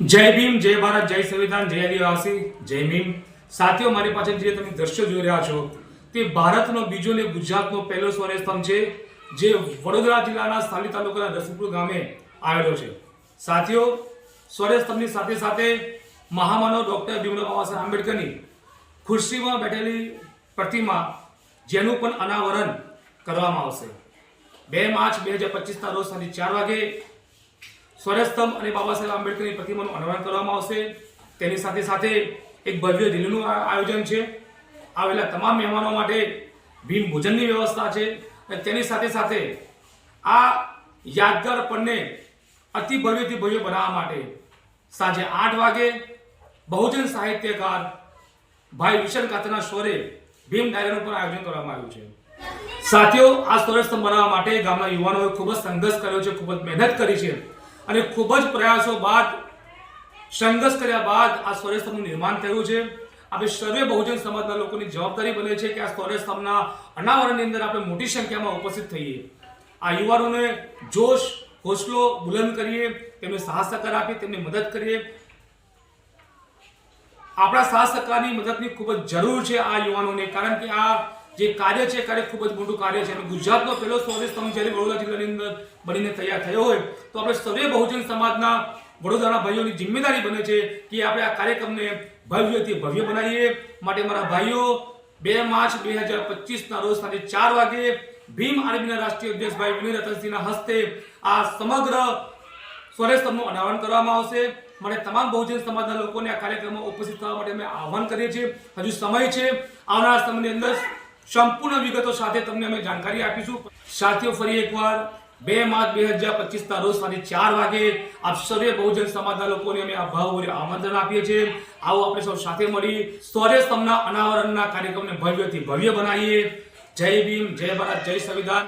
જય ભીમ, જય ભારત, જય સંવિધાન, જય આદિવાસી, જય ભીમ. સાથીઓ, મારી પાસે જે તમે દ્રશ્યો જોઈ રહ્યા છો, તે ભારતનો બીજો ને ગુજરાતનો પહેલો સ્વર્યસ્તંભ છે, જે વડોદરા જિલ્લાના સ્થાનિક તાલુકાના રસીપુર ગામે આવેલો છે. સાથીઓ સ્વર્ય સ્તંભની સાથે સાથે મહામાનવ ડૉક્ટર ભીમરાવ બાબા સાહેબ આંબેડકરની ખુરશીમાં બેઠેલી પ્રતિમા, જેનું પણ અનાવરણ કરવામાં આવશે. બે માર્ચ બે હજાર પચીસના રોજ સાંજે ચાર વાગે સ્વરસ્તંભ અને બાબા સાહેબ આંબેડકરની પ્રતિમાનું અનાવરણ કરવામાં આવશે. તેની સાથે સાથે એક ભવ્ય રેલીનું આયોજન છે. આવેલા તમામ મહેમાનો માટે ભીમ ભોજનની વ્યવસ્થા છે અને તેની સાથે સાથે આ યાદગાર પણને અતિ ભવ્યથી ભવ્ય બનાવવા માટે સાંજે આઠ વાગે બહુજન સાહિત્યકાર ભાઈ વિશન કાતરના સ્વરે ભીમ ડાયરાનું પણ આયોજન કરવામાં આવ્યું છે. સાથીઓ, આ સ્વરસ્તંભ બનાવવા માટે ગામના યુવાનોએ ખૂબ જ સંઘર્ષ કર્યો છે, ખૂબ જ મહેનત કરી છે. અને ખૂબ જ પ્રયાસો બાદ, સંઘર્ષ કર્યા બાદ આ સ્તંભનું નિર્માણ થયું છે. આપણે સર્વે બહુજન સમાજના લોકોની જવાબદારી બને છે કે આ સ્તંભના અનાવરણની અંદર આપણે મોટી સંખ્યામાં ઉપસ્થિત થઈએ. આ યુવાનોને જોશ, હોસલો બુલંદ કરીએ, તેમને સાહસ સહકાર આપીએ, તેમને મદદ કરીએ. આપણા સાહસ સહકારની મદદની ખૂબ જ જરૂર છે આ યુવાનોને, કારણ કે આ જે કાર્ય છે કાર્ય ખૂબ જ મોટું કાર્ય છે. અને ગુજરાતનો પહેલો સ્વદેશ સ્તંભ જ્યારે વડોદરા જિલ્લાની અંદર બનીને તૈયાર થયો હોય, તો આપણે સર્વે બહુજન સમાજના વડોદરાના ભાઈઓની જિમ્મેદારી બને છે કે આપણે આ કાર્યક્રમને ભવ્યથી ભવ્ય બનાવીએ. માટે મારા ભાઈઓ, બે માર્ચ બે હજાર પચીસના રોજ સાંજે ચાર વાગે ભીમ આર્મીના રાષ્ટ્રીય અધ્યક્ષ ભાઈ વિનય રતનસિંહના હસ્તે આ સમગ્ર સ્વરેશ સ્તંભનું અનાવરણ કરવામાં આવશે. માટે તમામ બહુજન સમાજના લોકોને આ કાર્યક્રમમાં ઉપસ્થિત થવા માટે અમે આહવાન કરીએ છીએ. હજુ સમય છે. આવનારા સમયની અંદર સંપૂર્ણ વિગતો સાથે તમને અમે જાણકારી આપીશું. સાથીઓ, ફરી એકવાર, બે માર્ચ બે હજાર પચીસના રોજ સાંજે ચાર વાગે આપ સર્વે બહુજન સમાજના લોકોને અમે આ ભાવભર્યું આમંત્રણ આપીએ છીએ. આવો આપણે સૌ સાથે મળી સ્વરે સ્તંભના અનાવરણના કાર્યક્રમને ભવ્યથી ભવ્ય બનાવીએ. જય ભીમ, જય ભારત, જય સંવિધાન.